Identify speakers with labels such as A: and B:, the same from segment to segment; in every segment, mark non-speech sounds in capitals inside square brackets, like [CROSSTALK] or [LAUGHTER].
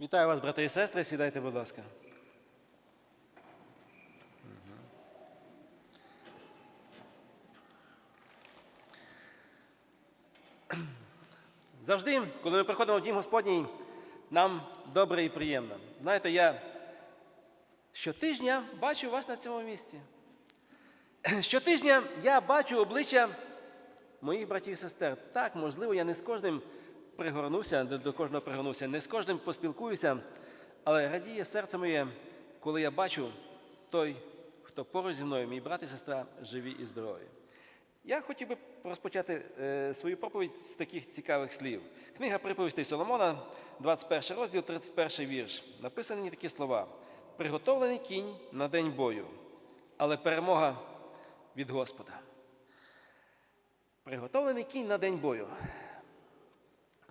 A: Вітаю вас, брати і сестри. Сідайте, будь ласка. Завжди, коли ми приходимо в дім Господній, нам добре і приємно. Знаєте, я щотижня бачу вас на цьому місці. Щотижня я бачу обличчя моїх братів і сестер. Так, можливо, я не з кожним пригорнуся, до кожного пригорнуся, не з кожним поспілкуюся, але радіє серце моє, коли я бачу той, хто поруч зі мною, мій брат і сестра, живі і здорові. Я хотів би розпочати е, свою проповідь з таких цікавих слів. Книга приповістей Соломона, 21 розділ, 31 вірш. Написані такі слова: Приготовлений кінь на день бою, але перемога від Господа. Приготовлений кінь на день бою.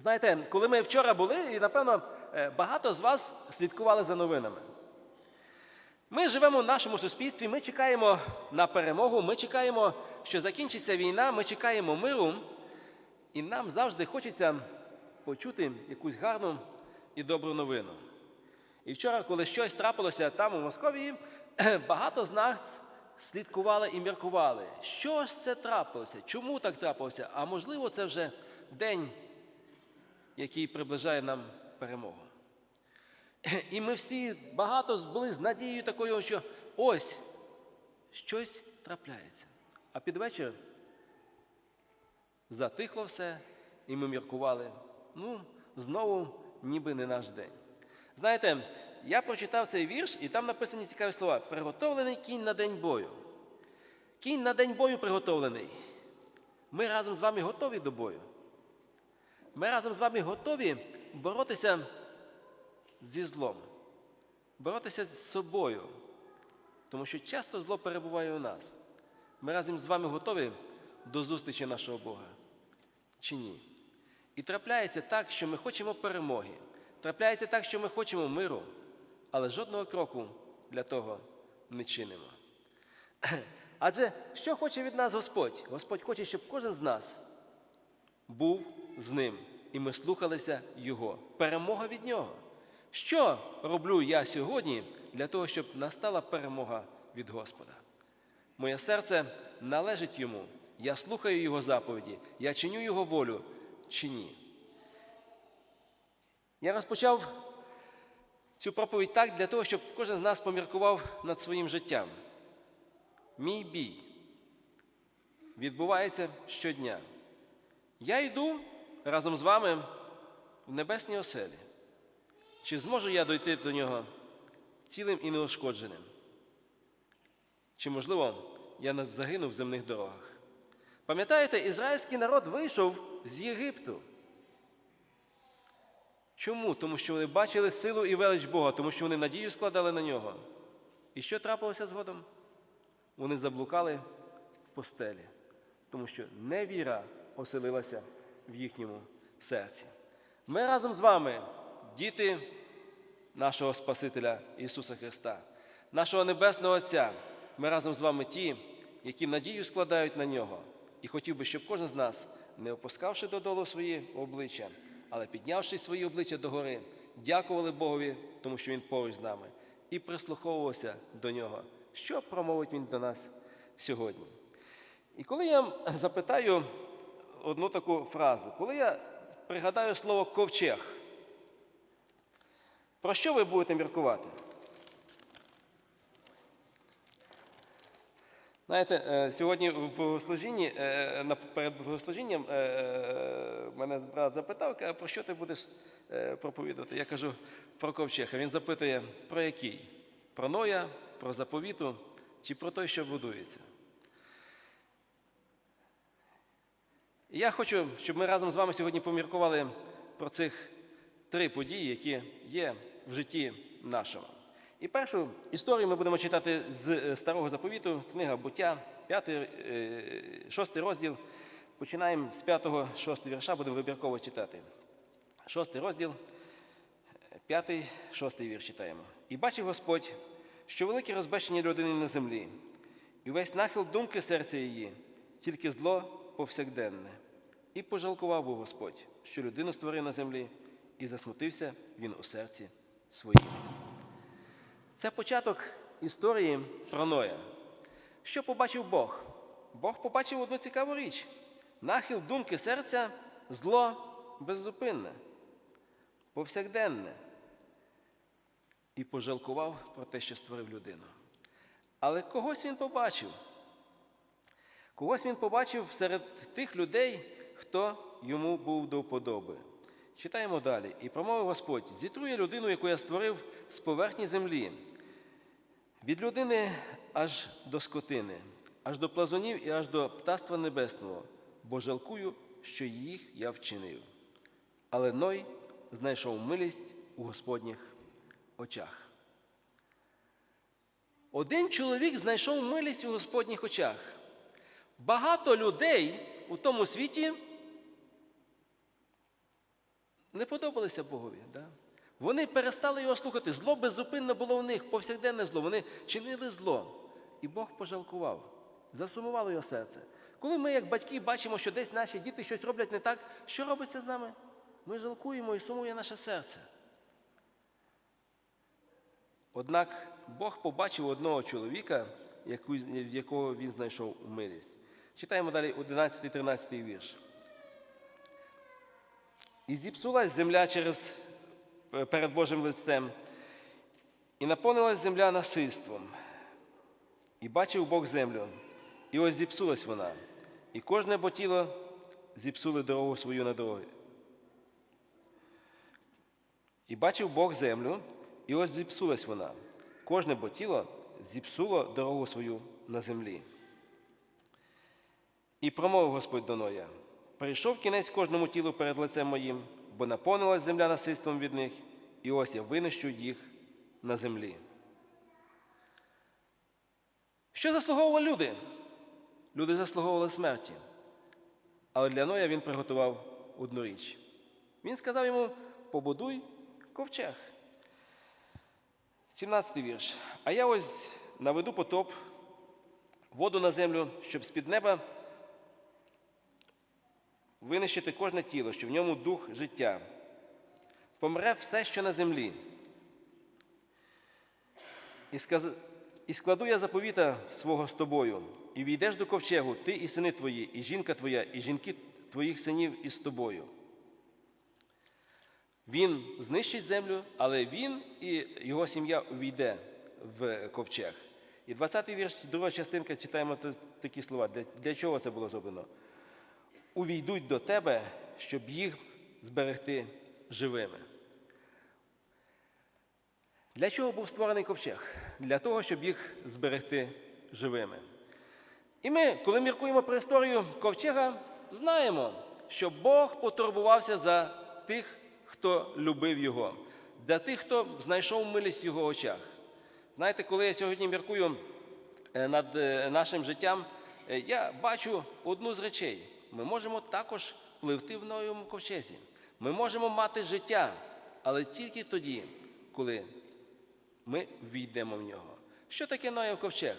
A: Знаєте, коли ми вчора були, і напевно е, багато з вас слідкували за новинами. Ми живемо в нашому суспільстві, ми чекаємо на перемогу, ми чекаємо, що закінчиться війна, ми чекаємо миру, і нам завжди хочеться почути якусь гарну і добру новину. І вчора, коли щось трапилося там, у Московії, [CLEARS THROAT] багато з нас слідкували і міркували, що ж це трапилося, чому так трапилося, а можливо, це вже день, який приближає нам перемогу. І ми всі багато були з надією такою, що ось щось трапляється. А під вечір затихло все, і ми міркували. Ну, знову ніби не наш день. Знаєте, я прочитав цей вірш, і там написані цікаві слова: приготовлений кінь на день бою. Кінь на день бою приготовлений. Ми разом з вами готові до бою. Ми разом з вами готові боротися зі злом, боротися з собою, тому що часто зло перебуває у нас. Ми разом з вами готові до зустрічі нашого Бога чи ні? І трапляється так, що ми хочемо перемоги. Трапляється так, що ми хочемо миру, але жодного кроку для того не чинимо. [CLEARS THROAT] Адже що хоче від нас Господь? Господь хоче, щоб кожен з нас був з ним, і ми слухалися Його. Перемога від Нього. Що роблю я сьогодні для того, щоб настала перемога від Господа? Моє серце належить йому. Я слухаю Його заповіді, я чиню Його волю чи ні. Я розпочав цю проповідь так для того, щоб кожен з нас поміркував над своїм життям. Мій бій відбувається щодня. Я йду разом з вами в небесній оселі. Чи зможу я дойти до нього цілим і неушкодженим? Чи, можливо, я не загинув в земних дорогах? Пам'ятаєте, ізраїльський народ вийшов з Єгипту. Чому? Тому що вони бачили силу і велич Бога, тому що вони надію складали на нього. І що трапилося згодом? Вони заблукали в постелі, тому що невіра оселилася в їхньому серці. Ми разом з вами, діти нашого Спасителя Ісуса Христа, нашого Небесного Отця, ми разом з вами ті, які надію складають на нього. І хотів би, щоб кожен з нас, не опускавши додолу свої обличчя, але піднявши свої обличчя догори, дякували Богові, тому що Він поруч з нами, і прислуховувалися до нього, що промовить Він до нас сьогодні. І коли я запитаю одну таку фразу, коли я пригадаю слово ковчег, про що ви будете міркувати? Знаєте, е, сьогодні в богослужінні, е, перед богослужінням е, мене брат запитав, каже, про що ти будеш е, проповідувати? Я кажу про ковчег. А він запитує, про який? Про Ноя, про заповіту чи про той, що будується? Я хочу, щоб ми разом з вами сьогодні поміркували про цих три події, які є в житті нашого. І першу історію ми будемо читати з е, старого заповіту, книга буття, 5, 6 розділ. Починаємо з 5, 6 вірша, будемо вибірково читати. 6 розділ, 5, 6 вірш читаємо. І бачив Господь, що велике розбещення людини на землі, і весь нахил думки серця її, тільки зло повсякденне. І пожалкував був Господь, що людину створив на землі, і засмутився він у серці своїм. Це початок історії про Ноя. Що побачив Бог? Бог побачив одну цікаву річ: нахил думки серця зло беззупинне, повсякденне. І пожалкував про те, що створив людину. Але когось він побачив. Когось він побачив серед тих людей, хто йому був до вподоби. Читаємо далі. І промовив Господь: зітрує людину, яку я створив з поверхні землі, від людини аж до скотини, аж до плазунів і аж до птаства небесного, бо жалкую, що їх я вчинив. Але Ной знайшов милість у Господніх очах. Один чоловік знайшов милість у Господніх очах. Багато людей у тому світі не подобалися Богові. Да? Вони перестали його слухати. Зло беззупинно було в них, повсякденне зло. Вони чинили зло. І Бог пожалкував, засумувало його серце. Коли ми, як батьки, бачимо, що десь наші діти щось роблять не так, що робиться з нами? Ми жалкуємо і сумує наше серце. Однак Бог побачив одного чоловіка, в якого він знайшов милість. Читаємо далі 11-13 вірш. І зіпсулась земля через, е, перед Божим лицем, і наповнилась земля насильством. І бачив Бог землю, і ось зіпсулась вона, і кожне бо тіло зіпсули дорогу свою на дороги. І бачив Бог землю, і ось зіпсулась вона. Кожне бо тіло зіпсуло дорогу свою на землі. І промовив Господь до Ноя, прийшов кінець кожному тілу перед лицем моїм, бо наповнилась земля насильством від них, і ось я винищу їх на землі. Що заслуговували люди? Люди заслуговували смерті. Але для Ноя він приготував одну річ. Він сказав йому: побудуй ковчег. 17 вірш. А я ось наведу потоп, воду на землю, щоб з-під неба винищити кожне тіло, що в ньому дух життя. Помре все, що на землі. І, сказ... і складу я заповіта свого з тобою, і війдеш до ковчегу, ти і сини твої, і жінка твоя, і жінки твоїх синів із тобою. Він знищить землю, але він і його сім'я увійде в ковчег. І 20-й вірш, друга частинка, читаємо такі слова. Для, чого це було зроблено? Увійдуть до тебе, щоб їх зберегти живими. Для чого був створений ковчег? Для того, щоб їх зберегти живими. І ми, коли міркуємо про історію ковчега, знаємо, що Бог потурбувався за тих, хто любив його, для тих, хто знайшов милість в його очах. Знаєте, коли я сьогодні міркую е, над е, нашим життям, е, я бачу одну з речей. Ми можемо також пливти в новому ковчезі. Ми можемо мати життя, але тільки тоді, коли ми війдемо в нього. Що таке Ноєв ковчег?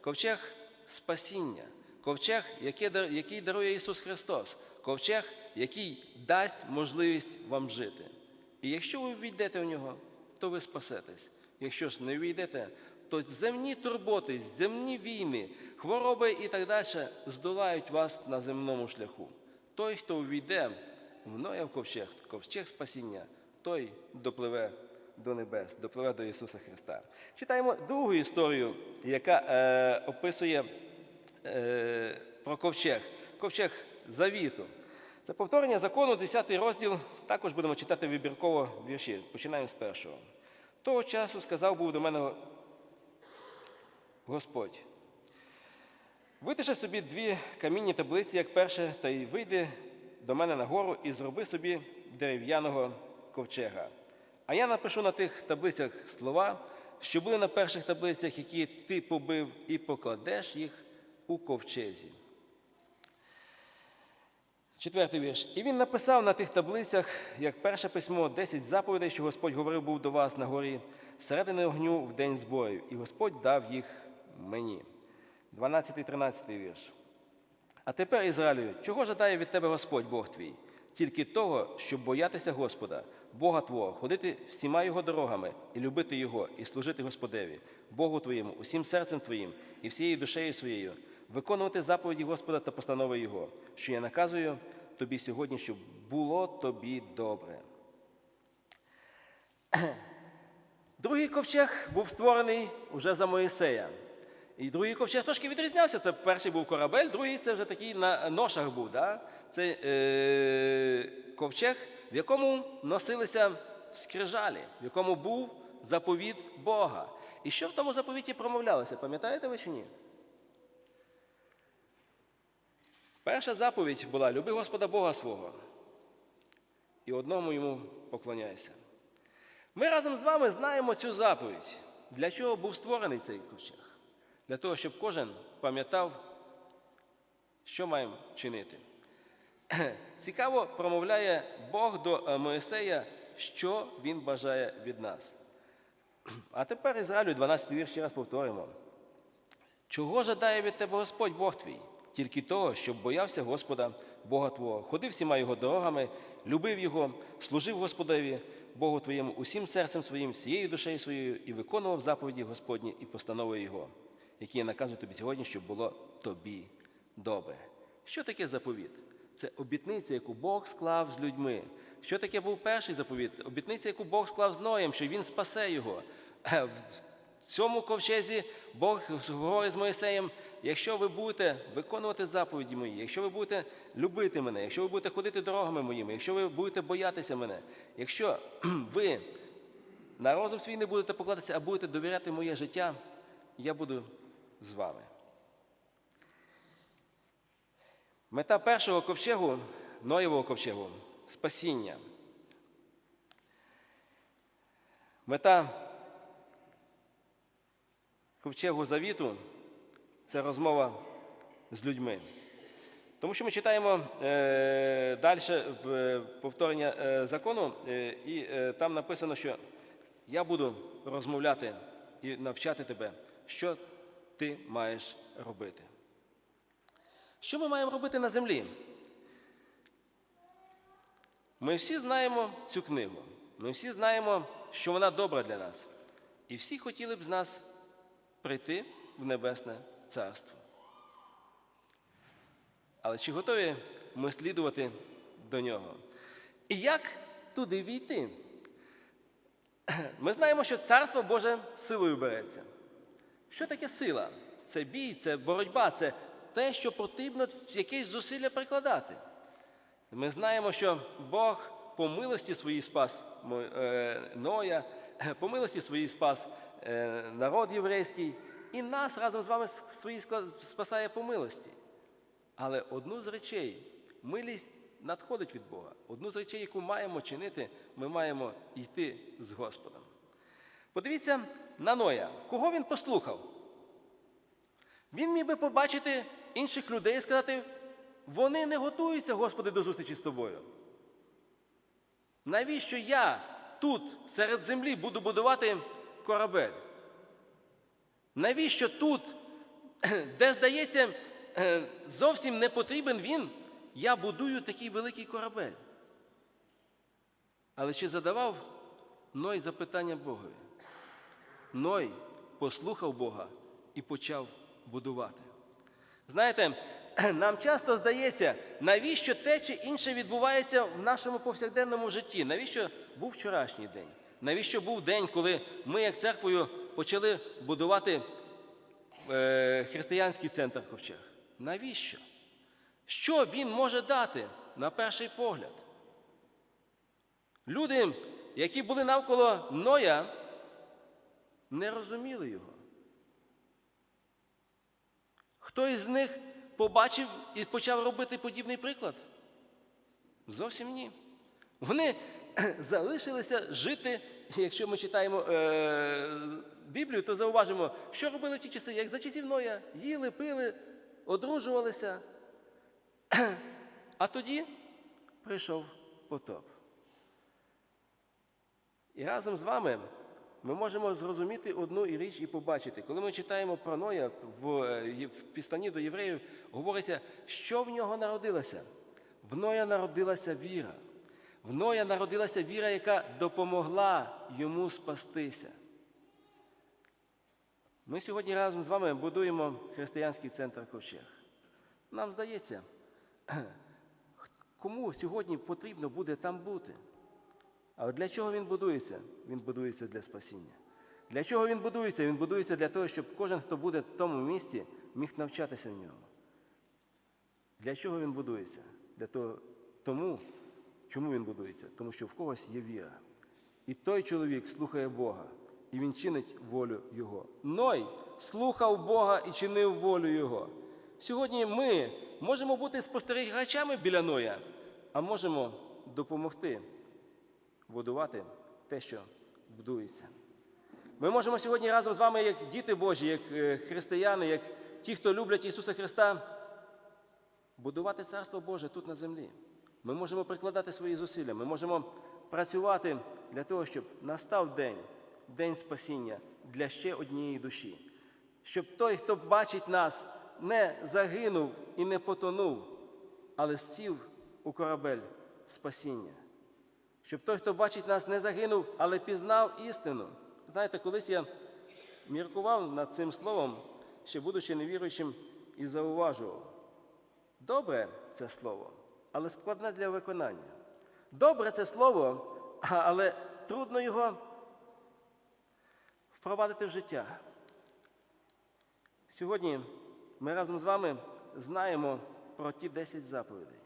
A: Ковчег спасіння, ковчег, який дарує Ісус Христос, ковчег, який дасть можливість вам жити. І якщо ви війдете в нього, то ви спасетесь. Якщо ж не війдете, то земні турботи, земні війни, хвороби і так далі здолають вас на земному шляху. Той, хто увійде в Ноєв ковчег, ковчег спасіння, той допливе до небес, допливе до Ісуса Христа. Читаємо другу історію, яка е, описує е, про ковчег, ковчег завіту. Це повторення закону, 10 розділ. Також будемо читати вибірково вірші. Починаємо з першого. Того часу сказав був до мене Господь. Витиши собі дві камінні таблиці, як перше, та й вийди до мене на гору і зроби собі дерев'яного ковчега. А я напишу на тих таблицях слова, що були на перших таблицях, які ти побив, і покладеш їх у ковчезі. Четвертий вірш. І він написав на тих таблицях, як перше письмо, 10 заповідей, що Господь говорив був до вас на горі, середини огню в день зборів, і Господь дав їх мені. 12-13 вірш. А тепер, Ізраїлю, чого жадає від тебе Господь Бог твій? тільки того, щоб боятися Господа, Бога Твого, ходити всіма Його дорогами і любити Його, і служити Господеві, Богу Твоєму, усім серцем Твоїм і всією душею своєю, виконувати заповіді Господа та постанови Його, що я наказую тобі сьогодні, щоб було тобі добре. [CLEARS THROAT] Другий ковчег був створений уже за Моїсея. І другий ковчег трошки відрізнявся. Це перший був корабель, другий це вже такий на ношах був. Да? Це е, ковчег, в якому носилися скрижалі, в якому був заповіт Бога. І що в тому заповіті промовлялося, пам'ятаєте ви чи ні? Перша заповідь була люби Господа Бога свого і одному йому поклоняйся. Ми разом з вами знаємо цю заповідь. Для чого був створений цей ковчег? Для того, щоб кожен пам'ятав, що маємо чинити. [CLEARS THROAT] Цікаво промовляє Бог до е, Моїсея, що він бажає від нас. [CLEARS THROAT] А тепер Ізраїлю 12 вірш ще раз повторимо. Чого жадає від тебе Господь Бог твій? Тільки того, щоб боявся Господа, Бога Твого, ходив всіма Його дорогами, любив Його, служив Господеві, Богу Твоєму, усім серцем своїм, всією душею своєю, і виконував заповіді Господні і постанови Його, які я наказую тобі сьогодні, щоб було тобі добре. Що таке заповіт? Це обітниця, яку Бог склав з людьми. Що таке був перший заповіт? Обітниця, яку Бог склав з Ноєм, що він спасе його. В цьому ковчезі Бог говорить з Моїсеєм, якщо ви будете виконувати заповіді мої, якщо ви будете любити мене, якщо ви будете ходити дорогами моїми, якщо ви будете боятися мене, якщо [CLEARS THROAT] ви на розум свій не будете покладатися, а будете довіряти моє життя, я буду з вами. Мета першого ковчегу, Ноєвого ковчегу спасіння. Мета ковчегу завіту це розмова з людьми. Тому що ми читаємо е, далі в повторення е, закону, е, і е, там написано, що я буду розмовляти і навчати тебе, що ти маєш робити. Що ми маємо робити на землі? Ми всі знаємо цю книгу. Ми всі знаємо, що вона добра для нас. І всі хотіли б з нас прийти в Небесне Царство. Але чи готові ми слідувати до нього? І як туди війти? Ми знаємо, що Царство Боже силою береться. Що таке сила? Це бій, це боротьба, це те, що потрібно якесь зусилля прикладати. Ми знаємо, що Бог по милості своїй спас е, Ноя, [LAUGHS] по милості своїй спас е, народ єврейський, і нас разом з вами своїй спасає по милості. Але одну з речей, милість надходить від Бога. Одну з речей, яку маємо чинити, ми маємо йти з Господом. Подивіться на Ноя. Кого він послухав? Він міг би побачити інших людей і сказати, вони не готуються, Господи, до зустрічі з тобою. Навіщо я тут, серед землі, буду будувати корабель? Навіщо тут, [CLEARS THROAT] де, здається, [CLEARS THROAT] зовсім не потрібен він, я будую такий великий корабель? Але чи задавав Ной запитання Богові? Ной послухав Бога і почав будувати. Знаєте, [CLEARS THROAT] нам часто здається, навіщо те чи інше відбувається в нашому повсякденному житті? Навіщо був вчорашній день? Навіщо був день, коли ми, як церквою, почали будувати е, християнський центр ковчег? Навіщо? Що він може дати на перший погляд? Люди, які були навколо Ноя, не розуміли його. Хто із них побачив і почав робити подібний приклад? Зовсім ні. Вони [CLEARS THROAT] залишилися жити, якщо ми читаємо е, Біблію, то зауважимо, що робили в ті часи, як за часів Ноя, їли, пили, одружувалися. [CLEARS THROAT] А тоді прийшов потоп. І разом з вами ми можемо зрозуміти одну і річ і побачити. Коли ми читаємо про Ноя в, в пістані до євреїв, говориться, що в нього народилося. В Ноя народилася віра. В Ноя народилася віра, яка допомогла йому спастися. Ми сьогодні разом з вами будуємо християнський центр ковчег. Нам здається, [CLEARS THROAT] кому сьогодні потрібно буде там бути? А от для чого він будується? Він будується для спасіння. Для чого він будується? Він будується для того, щоб кожен, хто буде в тому місці, міг навчатися в ньому. Для чого він будується? Для того, тому, чому він будується? Тому що в когось є віра. І той чоловік слухає Бога, і він чинить волю Його. Ной слухав Бога і чинив волю Його. Сьогодні ми можемо бути спостерігачами біля Ноя, а можемо допомогти будувати те, що будується. Ми можемо сьогодні разом з вами, як діти Божі, як е, християни, як ті, хто люблять Ісуса Христа, будувати Царство Боже тут на землі. Ми можемо прикладати свої зусилля, ми можемо працювати для того, щоб настав день, день спасіння для ще однієї душі. Щоб той, хто бачить нас, не загинув і не потонув, але сів у корабель спасіння. Щоб той, хто бачить нас, не загинув, але пізнав істину. Знаєте, колись я міркував над цим словом, ще будучи невіруючим, і зауважував. Добре це слово, але складне для виконання. Добре це слово, але трудно його впровадити в життя. Сьогодні ми разом з вами знаємо про ті 10 заповідей.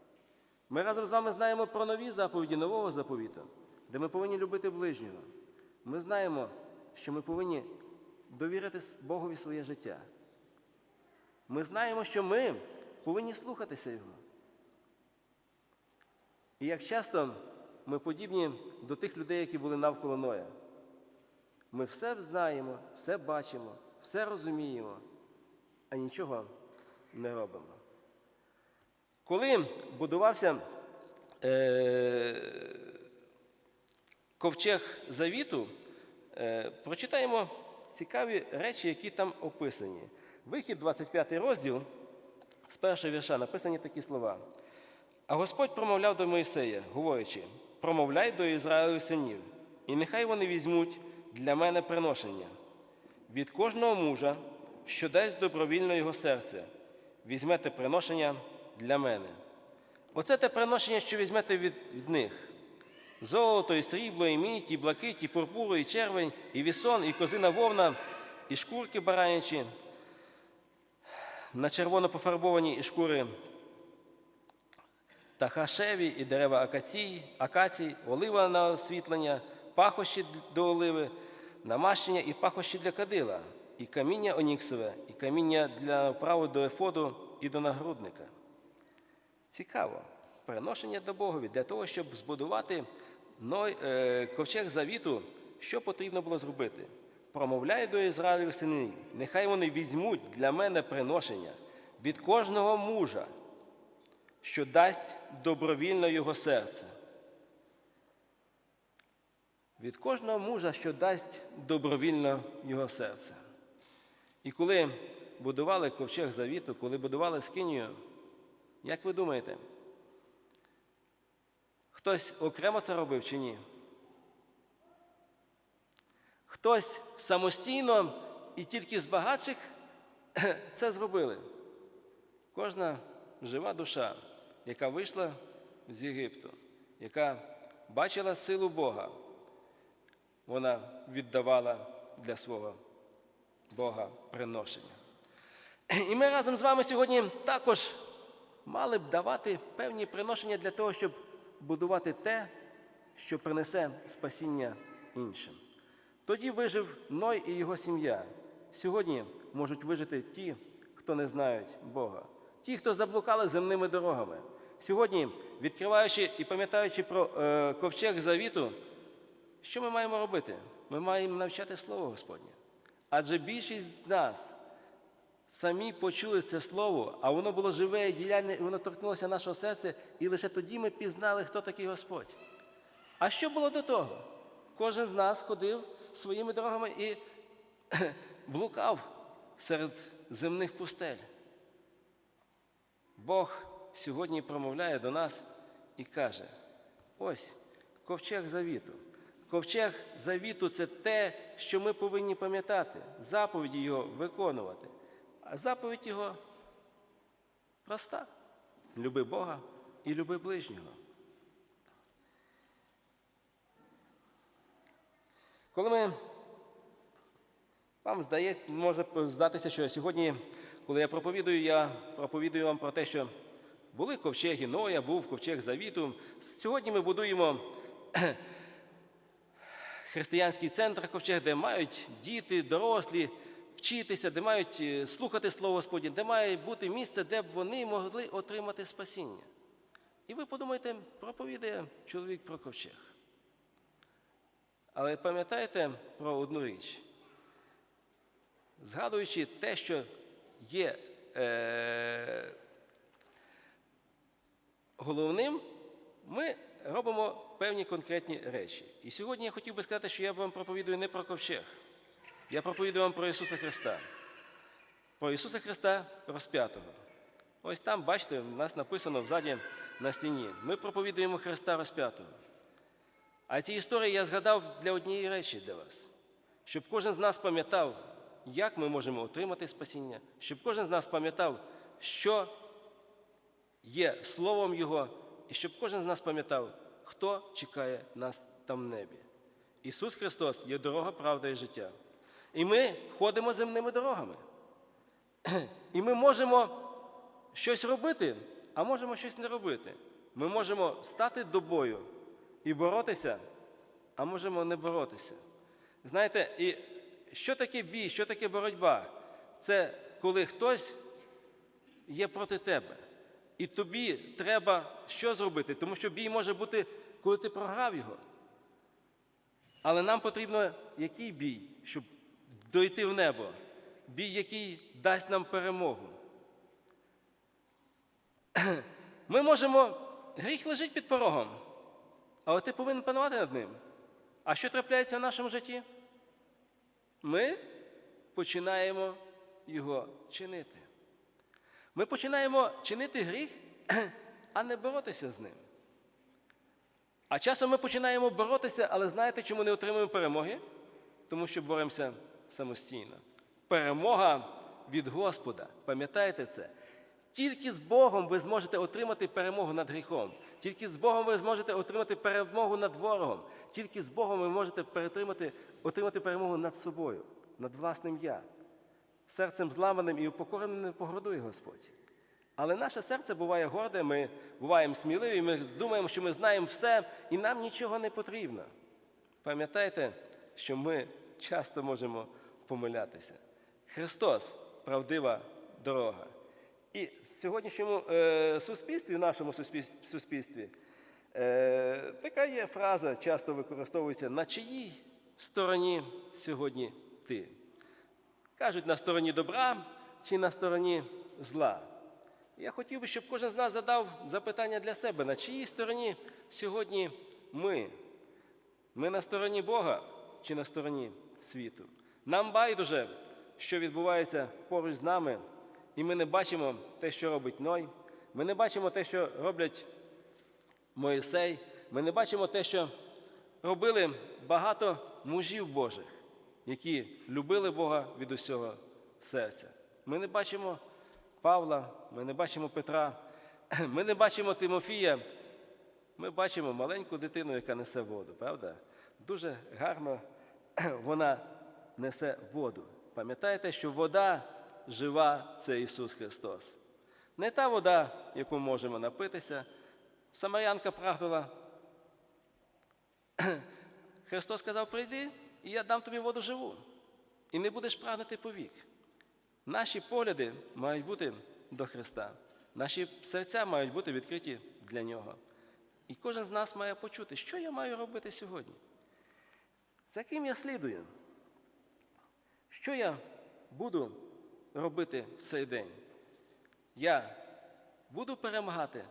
A: Ми разом з вами знаємо про нові заповіді нового заповіту, де ми повинні любити ближнього. Ми знаємо, що ми повинні довірити Богові своє життя. Ми знаємо, що ми повинні слухатися Його. І як часто ми подібні до тих людей, які були навколо Ноя. Ми все знаємо, все бачимо, все розуміємо, а нічого не робимо. Коли будувався е, ковчег завіту, е, прочитаємо цікаві речі, які там описані. Вихід, 25 розділ, з першого вірша написані такі слова. А Господь промовляв до Моїсея, говорячи: промовляй до Ізраїлю синів, і нехай вони візьмуть для мене приношення. Від кожного мужа, що дасть добровільно його серце, візьмете приношення для мене. Оце те приношення, що візьмете від, від них. Золото, і срібло, і мідь, і блакить, і пурпуру, і червень, і вісон, і козина вовна, і шкурки баранячі, на червоно пофарбовані і шкури та хашеві, і дерева акацій, акацій, олива на освітлення, пахощі до оливи, намащення і пахощі для кадила, і каміння оніксове, і каміння для оправи до ефоду і до нагрудника. Цікаво. Переношення до Богові для того, щоб збудувати е, ковчег завіту, що потрібно було зробити? Промовляй до Ізраїлю синів, нехай вони візьмуть для мене приношення від кожного мужа, що дасть добровільно його серце. Від кожного мужа, що дасть добровільно його серце. І коли будували ковчег завіту, коли будували скинію, як ви думаєте, хтось окремо це робив чи ні? Хтось самостійно і тільки з багатших [CLEARS THROAT] це зробили. Кожна жива душа, яка вийшла з Єгипту, яка бачила силу Бога, вона віддавала для свого Бога приношення. [CLEARS THROAT] І ми разом з вами сьогодні також мали б давати певні приношення для того, щоб будувати те, що принесе спасіння іншим. Тоді вижив Ной і його сім'я. Сьогодні можуть вижити ті, хто не знають Бога, ті, хто заблукали земними дорогами. Сьогодні, відкриваючи і пам'ятаючи про е, ковчег завіту, що ми маємо робити? Ми маємо навчати Слово Господнє. Адже більшість з нас самі почули це слово, а воно було живе і діяльне, і воно торкнулося нашого серця, і лише тоді ми пізнали, хто такий Господь. А що було до того? Кожен з нас ходив своїми дорогами і [CLEARS THROAT] блукав серед земних пустель. Бог сьогодні промовляє до нас і каже: ось ковчег завіту. Ковчег завіту це те, що ми повинні пам'ятати, заповіді його виконувати. А заповідь його проста: люби Бога і люби ближнього. Коли ми вам здається, може здатися, що сьогодні, коли я проповідую, я проповідую вам про те, що були ковчеги Ноя, був ковчег Завіту. Сьогодні ми будуємо [CLEARS THROAT] християнський центр ковчег, де мають діти, дорослі вчитися, де мають е, слухати Слово Господнє, де має бути місце, де б вони могли отримати спасіння. І ви подумайте, проповідає чоловік про ковчег. Але пам'ятаєте про одну річ? Згадуючи те, що є е, головним, ми робимо певні конкретні речі. І сьогодні я хотів би сказати, що я вам проповідую не про ковчег. Я проповідую вам про Ісуса Христа. Про Ісуса Христа розп'ятого. Ось там, бачите, у нас написано взаді на стіні. Ми проповідуємо Христа розп'ятого. А ці історії я згадав для однієї речі для вас, щоб кожен з нас пам'ятав, як ми можемо отримати спасіння, щоб кожен з нас пам'ятав, що є Словом Його, і щоб кожен з нас пам'ятав, хто чекає нас там в небі. Ісус Христос є дорога, правда і життя. І ми ходимо земними дорогами. І ми можемо щось робити, а можемо щось не робити. Ми можемо стати до бою і боротися, а можемо не боротися. Знаєте, і що таке бій, що таке боротьба? Це коли хтось є проти тебе. І тобі треба що зробити? Тому що бій може бути, коли ти програв його. Але нам потрібно який бій, щоб дойти в небо? Бій, який дасть нам перемогу. [CLEARS THROAT] Ми можемо, гріх лежить під порогом, але ти повинен панувати над ним. А що трапляється в нашому житті? Ми починаємо його чинити. Ми починаємо чинити гріх, [CLEARS THROAT] а не боротися з ним. А часом ми починаємо боротися, але знаєте, чому не отримуємо перемоги? Тому що боремося самостійно. Перемога від Господа. Пам'ятаєте це? Тільки з Богом ви зможете отримати перемогу над гріхом. Тільки з Богом ви зможете отримати перемогу над ворогом. Тільки з Богом ви можете отримати перемогу над собою, над власним я. Серцем зламаним і упокореним не погордує Господь. Але наше серце буває горде, ми буваємо сміливі, ми думаємо, що ми знаємо все, і нам нічого не потрібно. Пам'ятайте, що ми часто можемо помилятися. Христос правдива дорога. І в сьогоднішньому е, суспільстві, в нашому суспільстві, е, така є фраза, часто використовується, на чиїй стороні сьогодні ти. Кажуть, на стороні добра чи на стороні зла. Я хотів би, щоб кожен з нас задав запитання для себе, на чиїй стороні сьогодні ми? Ми на стороні Бога чи на стороні світу? Нам байдуже, що відбувається поруч з нами, і ми не бачимо те, що робить Ной. Ми не бачимо те, що роблять Моїсей. Ми не бачимо те, що робили багато мужів Божих, які любили Бога від усього серця. Ми не бачимо Павла, ми не бачимо Петра, [CLEARS THROAT] ми не бачимо Тимофія. Ми бачимо маленьку дитину, яка несе воду, правда? Дуже гарно [CLEARS THROAT] вона несе воду. Пам'ятаєте, що вода жива це Ісус Христос. Не та вода, яку можемо напитися. Самарянка прагнула. [CLEARS THROAT] Христос сказав: прийди, і я дам тобі воду живу. І не будеш прагнути повік. Наші погляди мають бути до Христа. Наші серця мають бути відкриті для Нього. І кожен з нас має почути, що я маю робити сьогодні. За ким я слідую? Що я буду робити в цей день? Я буду перемагати,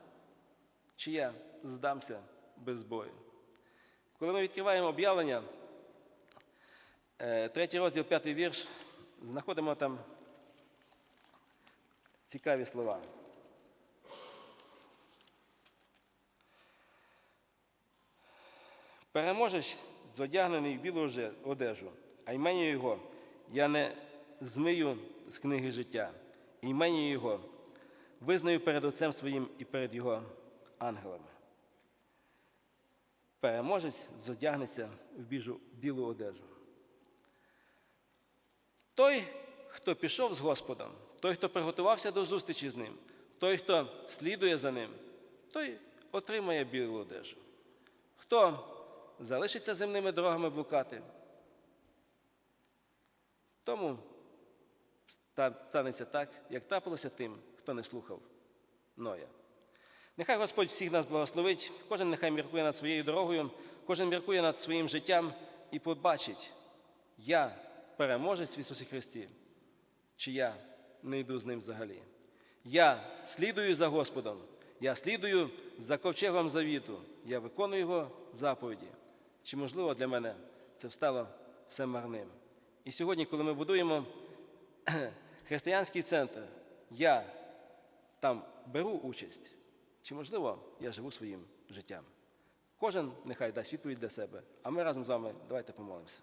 A: чи я здамся без бою? Коли ми відкриваємо об'явлення, е, третій розділ п'ятий вірш, знаходимо там цікаві слова. Переможеш зодягнений в білуоже- одежу, а імені його я не змию з книги життя. Імені його визнаю перед Отцем своїм і перед його ангелами. Переможець зодягнеться в біжу, білу одежу. Той, хто пішов з Господом, той, хто приготувався до зустрічі з ним, той, хто слідує за ним, той отримає білу одежу. Хто залишиться земними дорогами блукати, тому станеться так, як трапилося тим, хто не слухав Ноя. Нехай Господь всіх нас благословить, кожен нехай міркує над своєю дорогою, кожен міркує над своїм життям і побачить, я переможець в Ісусі Христі, чи я не йду з ним взагалі. Я слідую за Господом, я слідую за ковчегом завіту, я виконую його заповіді. Чи можливо для мене це стало все марним? І сьогодні, коли ми будуємо [CLEARS THROAT] християнський центр, я там беру участь, чи можливо я живу своїм життям? Кожен нехай дасть відповідь для себе, а ми разом з вами давайте помолимося.